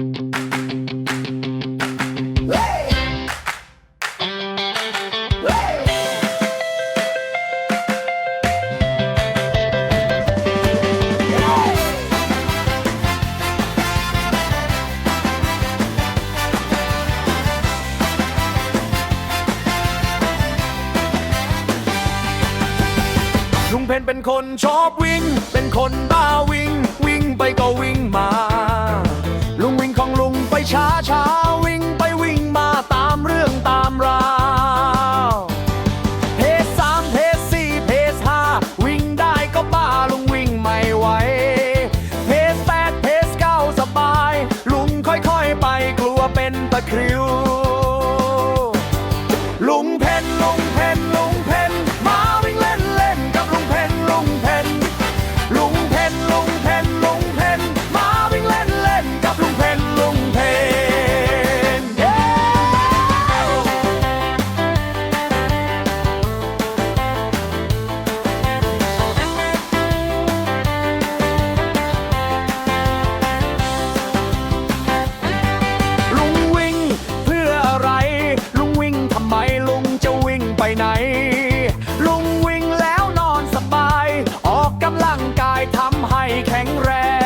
ลุงเเป็นคนชอบวิ่ง เป็นคนบ้าวิ่ง закрию. ทำให้แข็งแรง